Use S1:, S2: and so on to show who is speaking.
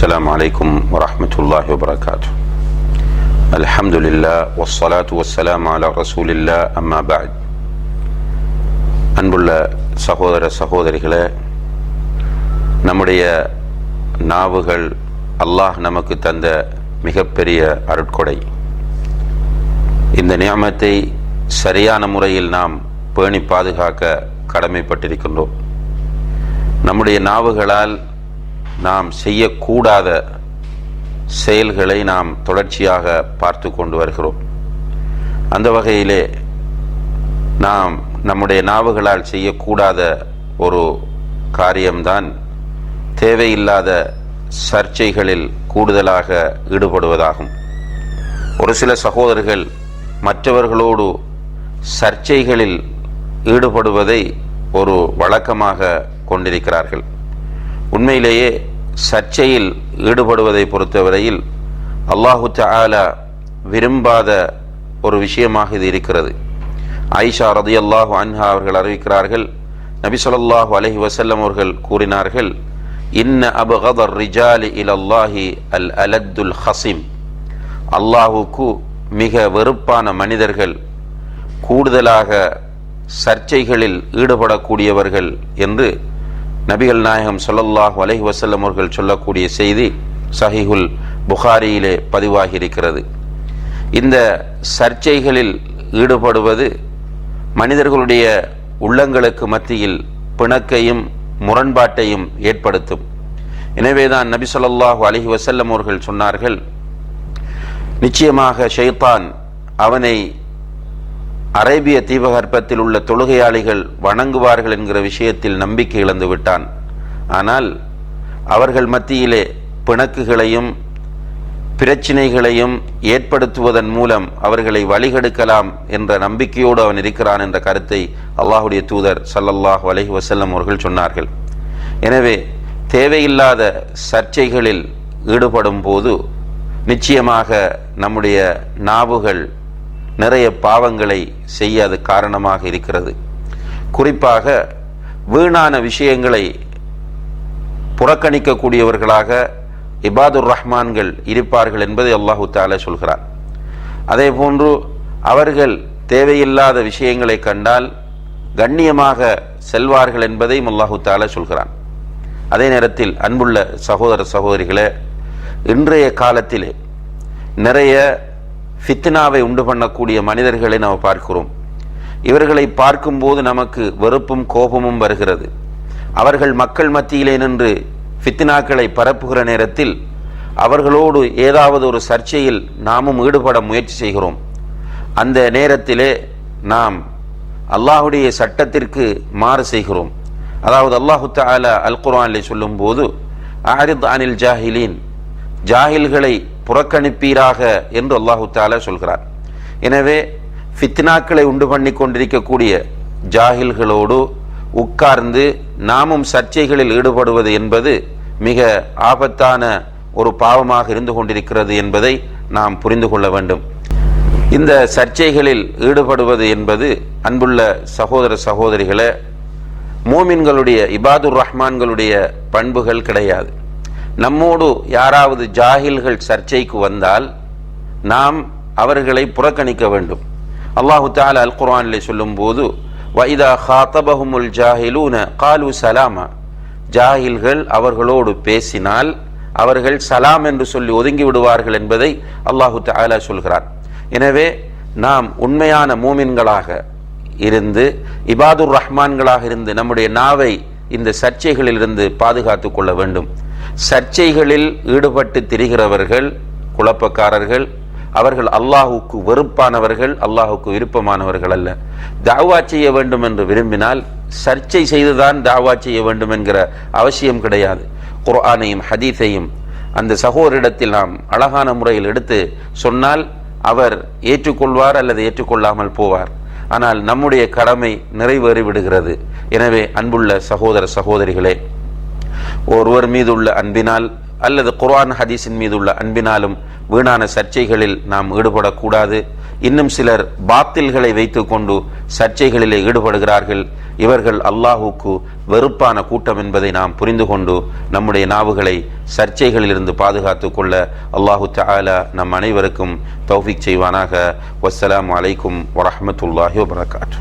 S1: السلام عليكم ورحمة الله وبركاته الحمد لله والصلاة والسلام على رسول الله أما بعد அன்புள்ள சகோதர சகோதரிகளே நம்முடைய நாவுகள் அல்லாஹ் நமக்கு தந்த மிகப்பெரிய அருட்கொடை இந்த நியமத்தை சரியான முறையில் நாம் பேணி பாதுகாக்க கடமைப்பட்டிருக்கின்றோம் நம்முடைய நாவுகளால் நாம் செய்யக்கூடாத செயல்களை நாம் தொடர்ச்சியாக பார்த்து கொண்டு வருகிறோம். அந்த வகையிலே நாம் நம்முடைய நாவுகளால் செய்யக்கூடாத ஒரு காரியம்தான் தேவையில்லாத சர்ச்சைகளில் கூடுதலாக ஈடுபடுவதாகும். ஒரு சில சகோதரர்கள் மற்றவர்களோடு சர்ச்சைகளில் ஈடுபடுவதை ஒரு வழக்கமாக கொண்டிருக்கிறார்கள். உண்மையிலேயே சர்ச்சையில் ஈடுபடுவதை பொறுத்தவரையில் அல்லாஹு தஆலா விரும்பாத ஒரு விஷயமாக இது இருக்கிறது. ஐஷா ரதி அல்லாஹு அன்ஹா அவர்கள் அறிவிக்கிறார்கள் நபி சொல்லாஹு அலஹி வசல்லம் அவர்கள் கூறினார்கள் இன்ன அபகதர் ரிஜாலி இல் அல்லாஹி அல் அலத்துல் ஹசிம் அல்லாஹுக்கு மிக வெறுப்பான மனிதர்கள் கூடுதலாக சர்ச்சைகளில் ஈடுபடக்கூடியவர்கள் என்று நபிகள் நாயகம் சொல்லல்லாஹ் அலஹி வசல்லம் அவர்கள் சொல்லக்கூடிய செய்தி சஹிஹுல் புகாரியிலே பதிவாகி இருக்கிறது இந்த சர்ச்சைகளில் ஈடுபடுவது மனிதர்களுடைய உள்ளங்களுக்கு மத்தியில் பிணக்கையும் முரண்பாட்டையும் ஏற்படுத்தும். எனவேதான் நபி ஸல்லல்லாஹு அலஹி வசல்லம் அவர்கள் சொன்னார்கள் நிச்சயமாக ஷைத்தான் அவனை அரேபிய தீபகற்பத்தில் உள்ள தொழுகையாளிகள் வணங்குவார்கள் என்கிற விஷயத்தில் நம்பிக்கை இழந்து விட்டான். ஆனால் அவர்கள் மத்தியிலே பிணக்குகளையும் பிரச்சினைகளையும் ஏற்படுத்துவதன் மூலம் அவர்களை வழிகெடுக்கலாம் என்ற நம்பிக்கையோடு அவன் இருக்கிறான் என்ற கருத்தை அல்லாஹுடைய தூதர் சல்லல்லாஹ் வலைஹி வசல்லம் அவர்கள் சொன்னார்கள். எனவே தேவையில்லாத சர்ச்சைகளில் ஈடுபடும் போது நிச்சயமாக நம்முடைய நாவுகள் நிறைய பாவங்களை செய்ய அது காரணமாக இருக்கிறது. குறிப்பாக வீணான விஷயங்களை புறக்கணிக்கக்கூடியவர்களாக இபாதுர் ரஹ்மான்கள் இருப்பார்கள் என்பதை அல்லாஹு தாலா சொல்கிறார் அதே போன்று அவர்கள் தேவையில்லாத விஷயங்களை கண்டால் கண்ணியமாக செல்வார்கள் என்பதையும் அல்லாஹு தாலா சொல்கிறான். அதே நேரத்தில் அன்புள்ள சகோதர சகோதரிகளே இன்றைய காலத்திலே நிறைய ஃபித்னாவை உண்டு பண்ணக்கூடிய மனிதர்களை நாம் பார்க்கிறோம். இவர்களை பார்க்கும்போது நமக்கு வெறுப்பும் கோபமும் வருகிறது. அவர்கள் மக்கள் மத்தியிலே நின்று ஃபித்னாக்களை பரப்புகிற நேரத்தில் அவர்களோடு ஏதாவது ஒரு சர்ச்சையில் நாமும் ஈடுபட முயற்சி செய்கிறோம். அந்த நேரத்திலே நாம் அல்லாஹுடைய சட்டத்திற்கு மாறு செய்கிறோம். அதாவது அல்லாஹு தாலா அல் குரானில் சொல்லும்போது ஆரித் அனில் ஜாஹிலீன். ஜாஹில்களை புறக்கணிப்பீராக என்று அல்லாஹு தாலா சொல்கிறார். எனவே ஃபித்னாக்களை உண்டு பண்ணி கொண்டிருக்கக்கூடிய ஜாஹில்களோடு உட்கார்ந்து நாமும் சர்ச்சைகளில் ஈடுபடுவது என்பது மிக ஆபத்தான ஒரு பாவமாக இருந்து கொண்டிருக்கிறது என்பதை நாம் புரிந்து கொள்ள வேண்டும். இந்த சர்ச்சைகளில் ஈடுபடுவது என்பது அன்புள்ள சகோதர சகோதரிகளே மூமின்களுடைய இபாதுர் ரஹ்மான்களுடைய பண்புகள் கிடையாது. நம்மோடு யாராவது ஜாகில்கள் சர்ச்சைக்கு வந்தால் நாம் அவர்களை புறக்கணிக்க வேண்டும். அல்லாஹு தாலா அல் குர்ஆனிலே சொல்லும்போது வைதா ஹாத்தபஹுமுல் ஜாஹிலூன காலு சலாமா. ஜாஹில்கள் அவர்களோடு பேசினால் அவர்கள் சலாம் என்று சொல்லி ஒதுங்கி விடுவார்கள் என்பதை அல்லாஹு தாலா சொல்கிறார் எனவே நாம் உண்மையான மூமின்களாக இருந்து இபாதுர் ரஹ்மான்களாக இருந்து நம்முடைய நாவை இந்த சர்ச்சைகளில் இருந்து பாதுகாத்து கொள்ள வேண்டும். சர்ச்சைகளில் ஈடுபட்டு திரிகிறவர்கள் குழப்பக்காரர்கள் அவர்கள் அல்லாஹுக்கு வெறுப்பானவர்கள் அல்லாஹுக்கு விருப்பமானவர்கள் அல்ல. தாவா செய்ய வேண்டும் என்று விரும்பினால் சர்ச்சை செய்துதான் தாவா செய்ய வேண்டும் என்கிற அவசியம் கிடையாது. குர்ஆனையும் ஹதீஸையும் அந்த சகோதரிடத்தில் நாம் அழகான முறையில் எடுத்து சொன்னால் அவர் ஏற்றுக்கொள்வார் அல்லது ஏற்றுக்கொள்ளாமல் போவார். ஆனால் நம்முடைய கடமை நிறைவேறி விடுகிறது எனவே அன்புள்ள சகோதர சகோதரிகளே ஒருவர் மீது உள்ள அன்பினால் அல்லது குர்ஆன் ஹதீஸின் மீது உள்ள அன்பினாலும் வீணான சர்ச்சைகளில் நாம் ஈடுபடக்கூடாது. இன்னும் சிலர் பாத்தில்களை வைத்துக்கொண்டு சர்ச்சைகளிலே ஈடுபடுகிறார்கள். இவர்கள் அல்லாஹுக்கு வெறுப்பான கூட்டம் என்பதை நாம் புரிந்து கொண்டு நம்முடைய நாவுகளை சர்ச்சைகளிலிருந்து பாதுகாத்து கொள்ள அல்லாஹு தாலா நம் அனைவருக்கும் தௌஃபிக் செய்வானாக. வசலாம் அலைக்கும் வரமத்துல்லாஹி வபரகாட்டு